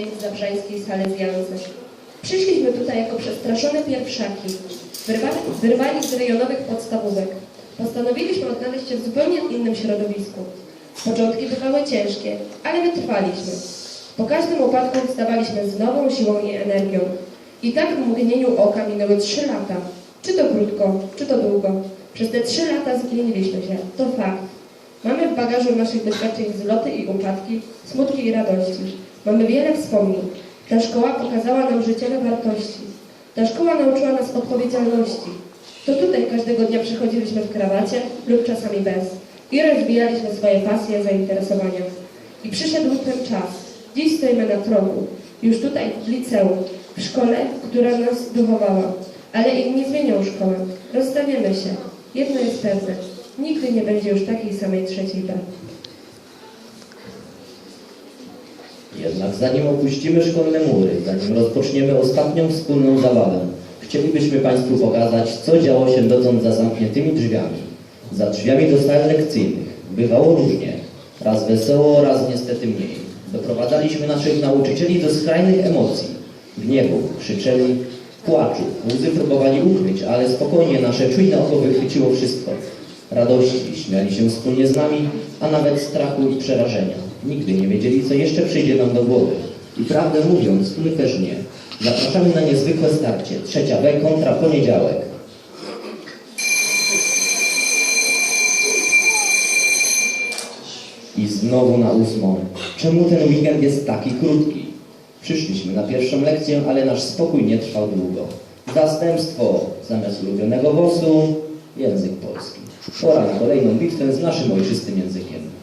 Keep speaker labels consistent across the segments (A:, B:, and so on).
A: dzień w zabrzańskiej. Przyszliśmy tutaj jako przestraszone pierwszaki, wyrwani, wyrwani z rejonowych podstawówek. Postanowiliśmy odnaleźć się w zupełnie innym środowisku. Początki bywały ciężkie, ale wytrwaliśmy. Po każdym upadku wstawaliśmy z nową siłą i energią. I tak w mgnieniu oka minęły trzy lata. Czy to krótko, czy to długo. Przez te trzy lata zmieniliśmy się. To fakt. Mamy w bagażu naszych doświadczeń wzloty i upadki, smutki i radości. Mamy wiele wspomnień. Ta szkoła pokazała nam życiowe wartości. Ta szkoła nauczyła nas odpowiedzialności. To tutaj każdego dnia przychodziliśmy w krawacie lub czasami bez i rozwijaliśmy swoje pasje, zainteresowania. I przyszedł ten czas. Dziś stoimy na progu. Już tutaj w liceum, w szkole, która nas wychowała. Ale inni zmienią szkołę. Rozstaniemy się. Jedno jest pewne. Nigdy nie będzie już takiej samej trzeciej B.
B: Jednak zanim opuścimy szkolne mury, zanim rozpoczniemy ostatnią wspólną zabawę, chcielibyśmy Państwu pokazać, co działo się dotąd za zamkniętymi drzwiami. Za drzwiami do sal lekcyjnych. Bywało różnie. Raz wesoło, raz niestety mniej. Doprowadzaliśmy naszych nauczycieli do skrajnych emocji. Gniewu, krzyczeli, płaczu. Łzy próbowali ukryć, ale spokojnie nasze czujne oko wychwyciło wszystko. Radości, śmiali się wspólnie z nami, a nawet strachu i przerażenia. Nigdy nie wiedzieli, co jeszcze przyjdzie nam do głowy. I prawdę mówiąc, my też nie. Zapraszamy na niezwykłe starcie. Trzecia B kontra poniedziałek. I znowu na ósmą. Czemu ten weekend jest taki krótki? Przyszliśmy na pierwszą lekcję, ale nasz spokój nie trwał długo. Zastępstwo zamiast ulubionego wosu, język polski. Pora na kolejną bitwę z naszym ojczystym językiem.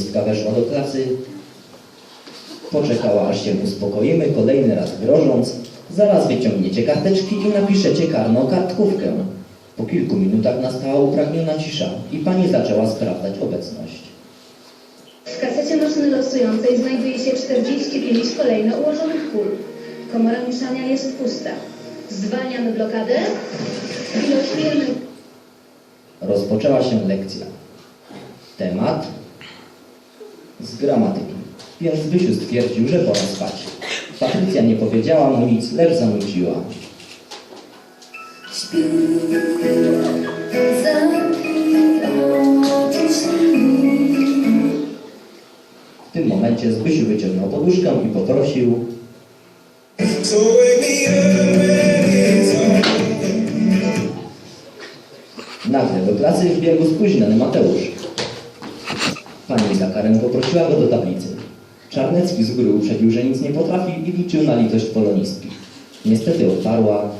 B: Polonistka weszła do klasy, poczekała aż się uspokoimy, kolejny raz grożąc, zaraz wyciągniecie karteczki i napiszecie karną kartkówkę. Po kilku minutach nastała upragniona cisza i pani zaczęła sprawdzać obecność.
C: W kasecie maszyny losującej znajduje się 45 kolejno ułożonych kul. Komora mieszania jest pusta. Zwalniamy blokadę i losujemy
B: Rozpoczęła się lekcja. Temat z gramatyki. Więc Zbysiu stwierdził, że pora spać. Patrycja nie powiedziała mu nic, lecz zanuciła.
D: Śpi.
B: W tym momencie Zbysiu wyciągnął poduszkę i poprosił Nagle do klasy wbiegł spóźniony Mateusz. Pani za karę poprosiła go do tablicy. Czarnecki z góry uprzedził, że nic nie potrafi i liczył na litość polonistki. Niestety odparła.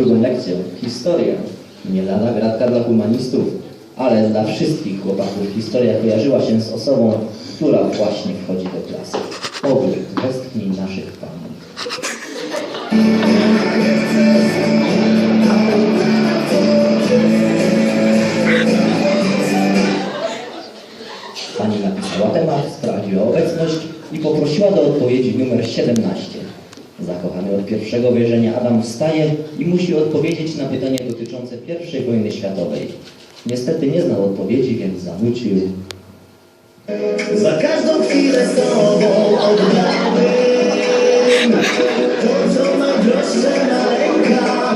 B: Drugą lekcję. Historia. Nie lada gratka dla humanistów, ale dla wszystkich chłopaków historia kojarzyła się z osobą, która właśnie wchodzi do klasy. Oby westchnij naszych panów. Pani napisała temat, sprawdziła obecność i poprosiła do odpowiedzi numer 17. Zakochany od pierwszego wejrzenia Adam wstaje i musi odpowiedzieć na pytanie dotyczące I wojny światowej. Niestety nie znał odpowiedzi, więc zanucił.
E: Za każdą chwilę z tobą oddałbym To, co mam droższe na rękach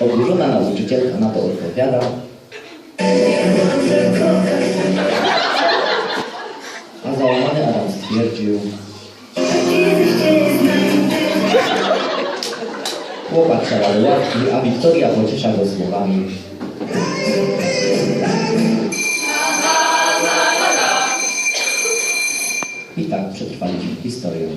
B: Oburzona nauczycielka na to odpowiada. Wiktoria pociesza go słowami. I tak przetrwaliśmy historię.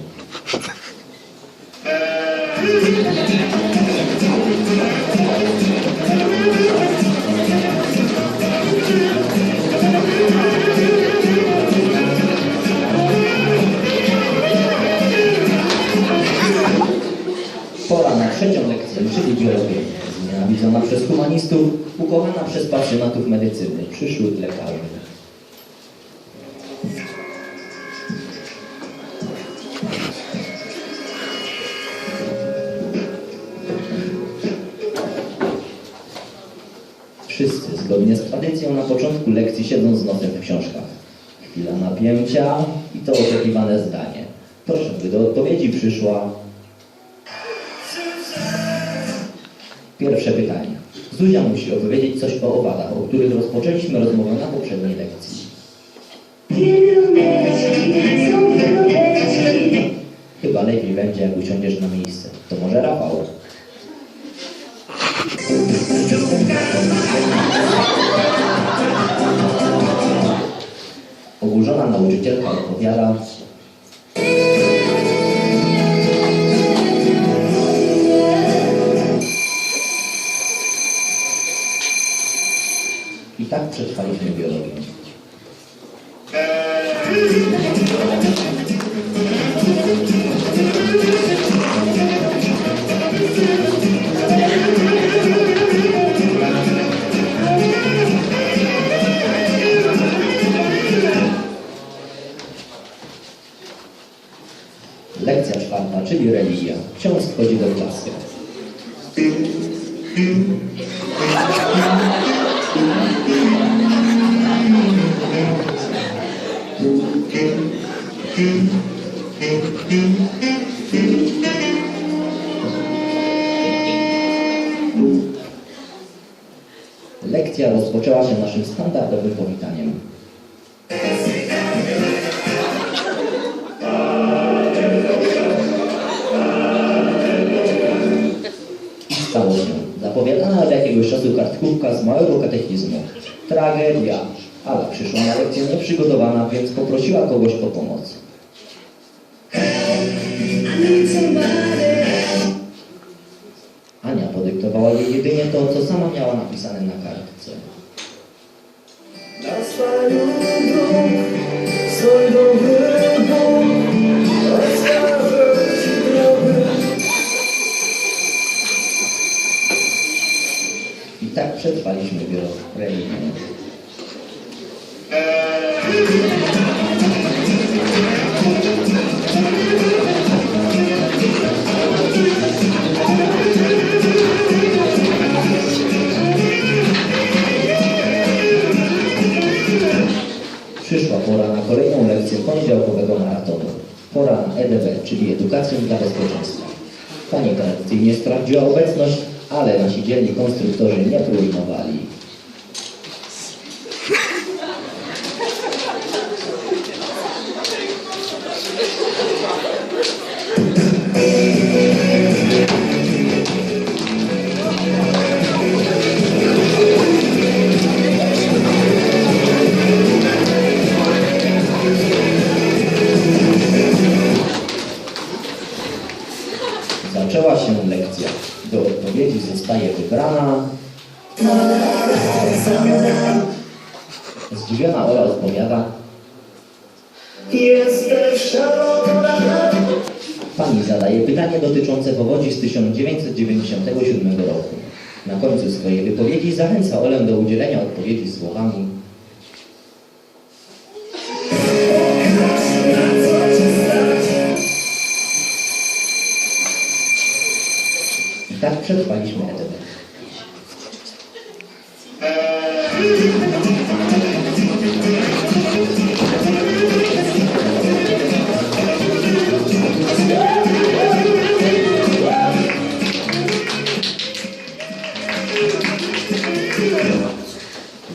B: Przez pasjonatów medycyny, przyszłych lekarzy. Wszyscy, zgodnie z tradycją, na początku lekcji siedzą z nosem w książkach. Chwila napięcia i to oczekiwane zdanie. Proszę, by do odpowiedzi przyszła Pierwsze pytanie. Zuzia musi opowiedzieć coś o owadach, o których rozpoczęliśmy rozmowę na poprzedniej lekcji. Chyba lepiej będzie, jak usiądziesz na miejsce. To może Rafał? Oburzona nauczycielka odpowiada tak przetrwaliśmy biologię. Lekcja rozpoczęła się naszym standardowym powitaniem. Stało się. Zapowiadana od jakiegoś czasu kartkówka z małego katechizmu. Tragedia. Ale przyszła na lekcję nieprzygotowana, więc poprosiła kogoś o pomoc. Podyktowała jej jedynie to, co sama miała napisane na kartce.
E: Na dobry Bóg, ci drogę.
B: I tak przetrwaliśmy biuro religijne. Przyszła pora na kolejną lekcję poniedziałkowego maratonu. Pora na EDB, czyli edukację dla bezpieczeństwa. Pani tradycyjnie sprawdziła obecność, ale nasi dzielni konstruktorzy nie próżnowali. Się lekcja. Do odpowiedzi zostaje wybrana. Zdziwiona Ola odpowiada.
E: Jesteś szalona.
B: Pani zadaje pytanie dotyczące powodzi z 1997 roku. Na końcu swojej wypowiedzi zachęca Olę do udzielenia odpowiedzi słowami. Przetrwaliśmy ETB.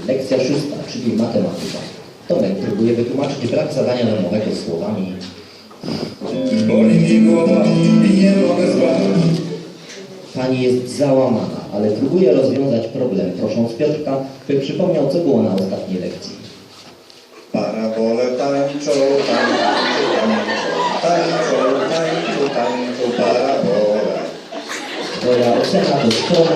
B: Lekcja szósta, czyli matematyka. Tomek próbuje wytłumaczyć brak zadania domowego słowami.
F: Boli mi głowa i nie mogę spać.
B: Pani jest załamana, ale próbuje rozwiązać problem, prosząc Piotrka, by przypomniał, co było na ostatniej lekcji.
G: Parabole tańczą, tańczą, tańczą, tańczą, tańczą, tańczą, parabole.
B: Twoja ocena to.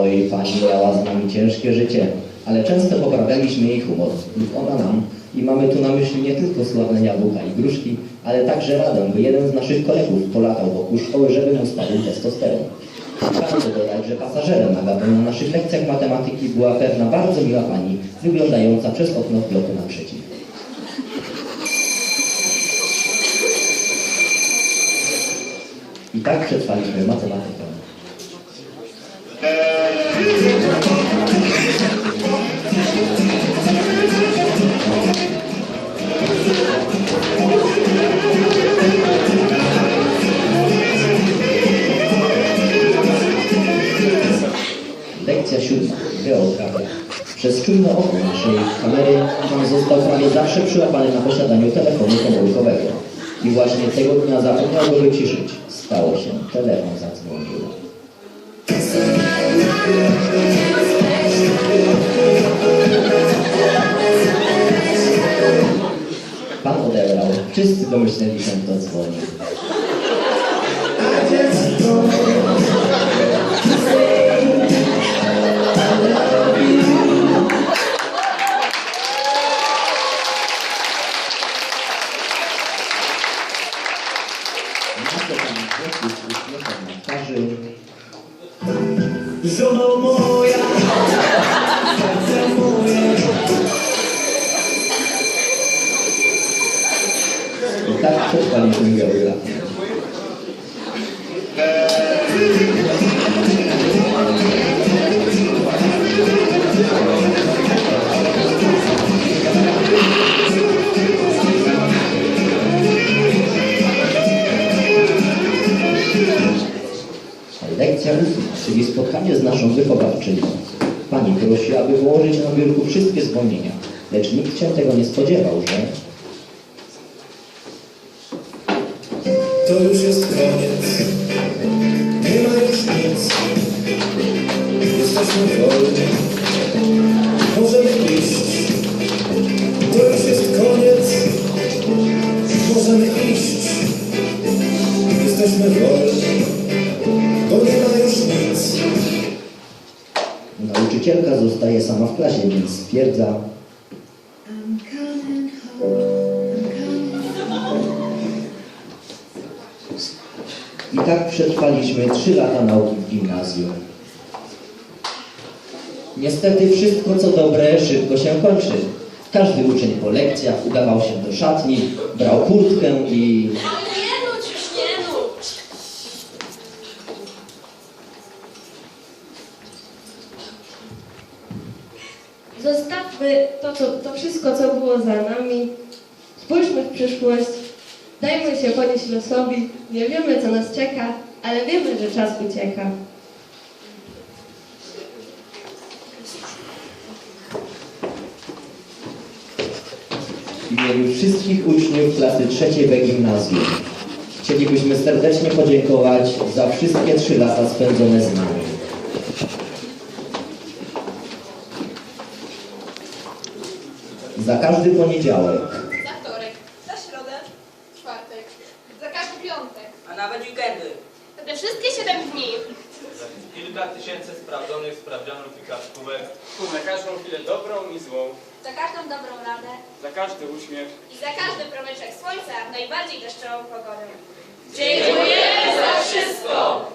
B: Oj, pani miała z nami ciężkie życie, ale często poprawialiśmy jej humor lub ona nam i mamy tu na myśli nie tylko sławne jabłka i gruszki, ale także radę, by jeden z naszych kolegów polatał wokół szkoły, żeby mu spadł testosteron. Warto dodać, że pasażerem na gabę na naszych lekcjach matematyki była pewna bardzo miła pani, wyglądająca przez okno w bloku naprzeciw. I tak przetrwaliśmy matematykę. Oko naszej kamery został prawie zawsze przyłapany na posiadaniu telefonu komórkowego. I właśnie tego dnia zapomniał go wyciszyć. Stało się. Telefon zadzwonił. Pan odebrał. Wszyscy domyśleli się, kto dzwonił. Biurku wszystkie zwolnienia, lecz nikt się tego nie spodziewał, że...
G: To już jest koniec, nie ma już nic. Jesteśmy wolni,
B: klasie, więc stwierdza, i tak przetrwaliśmy trzy lata nauki w gimnazjum. Niestety wszystko co dobre szybko się kończy. Każdy uczeń po lekcjach udawał się do szatni, brał kurtkę i...
A: Zostawmy to, co, to wszystko, co było za nami. Spójrzmy w przyszłość. Dajmy się ponieść losowi. Nie wiemy, co nas czeka, ale wiemy, że czas ucieka.
B: w imieniu wszystkich uczniów klasy trzeciej B gimnazjum. Chcielibyśmy serdecznie podziękować za wszystkie trzy lata spędzone z nami. Za każdy poniedziałek,
H: Za wtorek, za środę, czwartek, za każdy piątek.
I: a nawet weekendy.
H: Za te wszystkie 7 dni.
J: Kilka tysięcy sprawdzonych sprawdzianów i kartkówek. Na każdą chwilę dobrą i złą.
H: Za każdą dobrą radę
J: Za każdy uśmiech.
H: i za każdy promyczek słońca w najbardziej deszczową pogodę. Dziękuję za wszystko!